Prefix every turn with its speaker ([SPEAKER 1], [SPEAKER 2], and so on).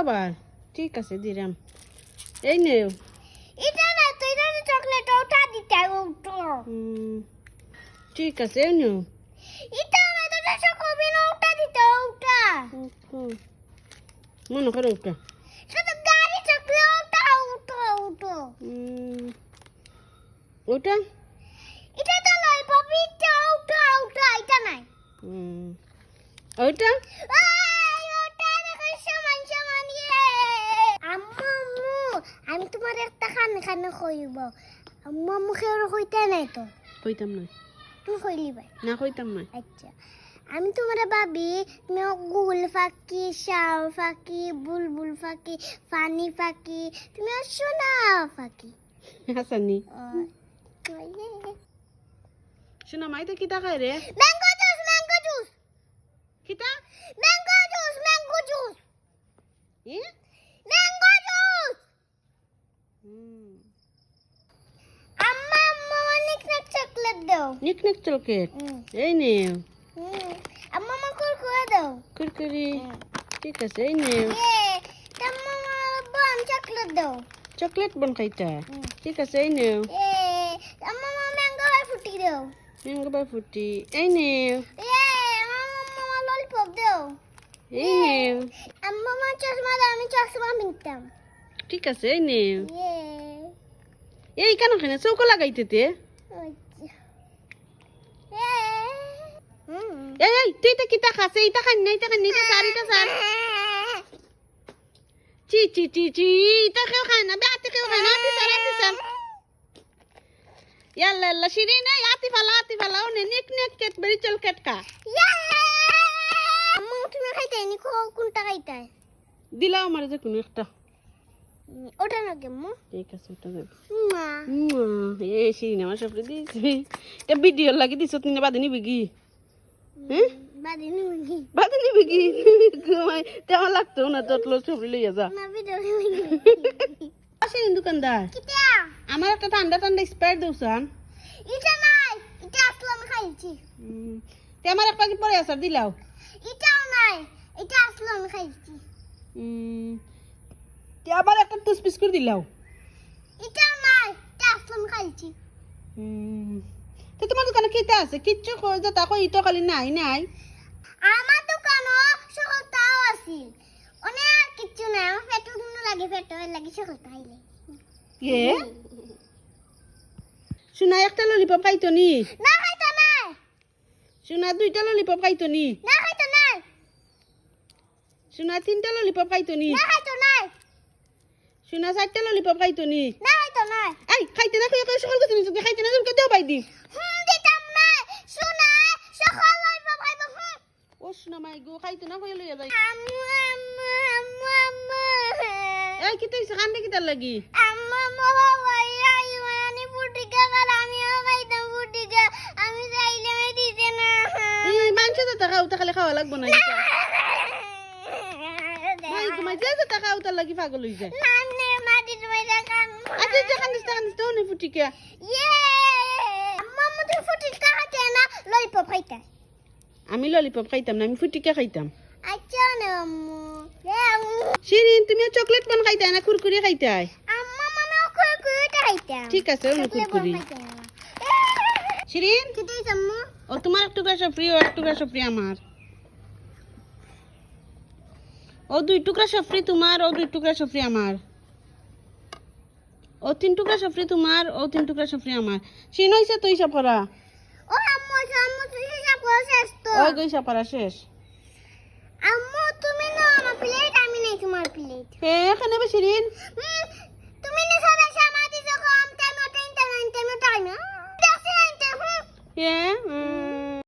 [SPEAKER 1] আবার ঠিক আছে দিলাম। এই নেও।
[SPEAKER 2] এটা না তো এটা না চকলেট ওটা দিতে ওটা।
[SPEAKER 1] ঠিক আছে এই নেও।
[SPEAKER 2] এটা না তো এটা কবি ওটা দিতে ওটা।
[SPEAKER 1] মনে করো ওটা
[SPEAKER 2] শুধু গাড়ি চকলেট ওটা ওটা ওটা।
[SPEAKER 1] ওটা?
[SPEAKER 2] এটা তো ললিপপ এটা ওটা ওটা এটা নাই।
[SPEAKER 1] হুম,
[SPEAKER 2] আমি তোমার একটা খানে খানে কইব। আম্মু আম্মু কেউ কইতে নাই তো।
[SPEAKER 1] কইতাম না
[SPEAKER 2] তুমি কইলি ভাই।
[SPEAKER 1] না কইতাম না
[SPEAKER 2] আচ্ছা। আমি তোমার ভাবি তুমি গুল ফাঁকি শাও ফাঁকি বুলবুল ফাঁকি ফানি ফাঁকি তুমি সোনা ফাঁকি।
[SPEAKER 1] হাসানি। শোনা মাই তো কিতা খায় রে?
[SPEAKER 2] Mango juice mango juice.
[SPEAKER 1] কিতা?
[SPEAKER 2] Mango juice mango juice.
[SPEAKER 1] ই
[SPEAKER 2] ম্যাঙ্গো জুস
[SPEAKER 1] হুম
[SPEAKER 2] আম্মা আম্মা অনেক না চকলেট দাও।
[SPEAKER 1] নিক নিক চলকেট
[SPEAKER 2] হুম।
[SPEAKER 1] এই নেও।
[SPEAKER 2] হুম। আম্মা মা কুরকুরে দাও।
[SPEAKER 1] কুরকুরি। ঠিক আছে এই নেও।
[SPEAKER 2] এ আম্মা মা বম চকলেট দাও।
[SPEAKER 1] চকলেট বন খাইতা?
[SPEAKER 2] হুম।
[SPEAKER 1] ঠিক আছে এই নেও।
[SPEAKER 2] এ আম্মা মা ম্যাঙ্গো আর ফুটি দাও।
[SPEAKER 1] ম্যাঙ্গো বা ফুটি। এই নেও।
[SPEAKER 2] এ আম্মা মা ললিপপ দাও।
[SPEAKER 1] এই নেও।
[SPEAKER 2] আম্মা মা চশমা দাও আমি চশমা পিনতাম।
[SPEAKER 1] ঠিক আছে এই নেও।
[SPEAKER 2] এ।
[SPEAKER 1] এই কেন খানে চৌকো লাগাইতে তে
[SPEAKER 2] এ হুম
[SPEAKER 1] এই এই তুই তো কিতা খাসে? ইটা খান নাই ইটা খান নাই ইটা সার ইটা সার। চি চি চি চি ইটা কেউ খায় না বেআতে কেউ খায় না আতি সার আতি সার। ইয়াল্লা ইয়াল্লা শিরিন এই আতি ফালা আতি ফালা ওনে নিক নিক কেট বেরি চল কেট কা।
[SPEAKER 2] আম্মা তুমি খাইতে নি কোনটা খাইতে?
[SPEAKER 1] দিলাও আমার যে কোনো একটা।
[SPEAKER 2] ওটা না কেমন
[SPEAKER 1] ঠিক আছে ওটা দেব।
[SPEAKER 2] মা
[SPEAKER 1] এ শিরিন আমার সপরে দিয়েছি। এটা ভিডিও লাগি দিছ তুমি বাদে নিবি কি? হ্যাঁ
[SPEAKER 2] বাদি
[SPEAKER 1] নিবি কি ঘুমাই তেমন লাগতো না? তোর লোক সপরে লইয়া যা।
[SPEAKER 2] না ভিডিও
[SPEAKER 1] শিরিন দোকানদার। আমার একটা ঠান্ডা ঠান্ডা স্প্রাইট দৌসান
[SPEAKER 2] এটা নাই এটা আসলে আমি খাইছি।
[SPEAKER 1] তে আমার এক প্যাকেট পরে আসার দিলাও।
[SPEAKER 2] এটাও নাই এটা আসলে আমি খাইছি।
[SPEAKER 1] তে আবার একটা টুস পিস করে দিলাও।
[SPEAKER 2] এটাও নাই এটা আসলে আমি খাইছি।
[SPEAKER 1] তো তোমার দোকানে কিতা আছে? কিচ্ছু কই যা তাকো ইতো খালি নাই নাই।
[SPEAKER 2] আমার দোকানও সকলটাও আছিল। অনেক কিচ্ছু নাই আমার পেটও দুনো লাগে পেটও লাগে সকলটা আইলে
[SPEAKER 1] এ? শোনা একটা ললিপপ খাইতো নি?
[SPEAKER 2] না খাইতো নাই।
[SPEAKER 1] শোনা দুইটা ললিপপ খাইতো নি?
[SPEAKER 2] না খাইতো নাই।
[SPEAKER 1] শোনা তিনটা ললিপপ খাইতো নি?
[SPEAKER 2] না
[SPEAKER 1] শোনা চারটা ললিপপ খাইতো নি
[SPEAKER 2] না? খাইতো নাই
[SPEAKER 1] এই খাইতে না কই কই সকল কথা নিছো খাইতে না তুমি দেও বাই দি
[SPEAKER 2] হুম দিতাম নাই। শোনা সকল লইব খাইতো হুম।
[SPEAKER 1] ও শোনা মাই গো খাইতে না কই লইয়া যাই।
[SPEAKER 2] আম্মু আম্মু আম্মু আম্মু।
[SPEAKER 1] এই কিতা হইছে কান্দে কিতার লাগি?
[SPEAKER 2] আম্মা মোহ ভাই আই মানে ফুটিকা কাল আমিও খাইতাম ফুটিকা আমি চাইলে আমি দিতে না।
[SPEAKER 1] এই মাংস তো টাকা উঠা খালি খাওয়া লাগবো না এটা তোমার যে টাকা লাগি পাগল হই যায়। আচ্ছা কান্দিস তো ফুটিকে।
[SPEAKER 2] ইয়ে ফুটিকা না ললিপপ খাইতে
[SPEAKER 1] আমি ললিপপ খাইতাম না আমি ফুটিকে খাইতাম।
[SPEAKER 2] আচ্ছা না আম্মু। এ আম্মু।
[SPEAKER 1] শিরিন তুমি চকলেট পান খাইতা না কুরকুরি
[SPEAKER 2] আম্মা খাইতে
[SPEAKER 1] ঠিক আছে অন্য কুরকুরি শিরিন?
[SPEAKER 2] কি দিছ আম্মু?
[SPEAKER 1] ও তোমার এক টুকরা সব প্রিয় এক টুকরা সব প্রিয় আমার। ও দুই টুকরা সফরি তোমার ও দুই টুকরা সফরি আমার। ও তিন টুকরা সফরি তোমার ও তিন টুকরা সফরি আমার শিন হইছে তুই সব করা
[SPEAKER 2] ও আম্মু আম্মু তুই হিসাব করে শেষ তো
[SPEAKER 1] ওই গই সব করা শেষ
[SPEAKER 2] আম্মু তুমি না আমার প্লেট আমি নেই তোমার প্লেট
[SPEAKER 1] হে এখানে বে শিরিন
[SPEAKER 2] হুম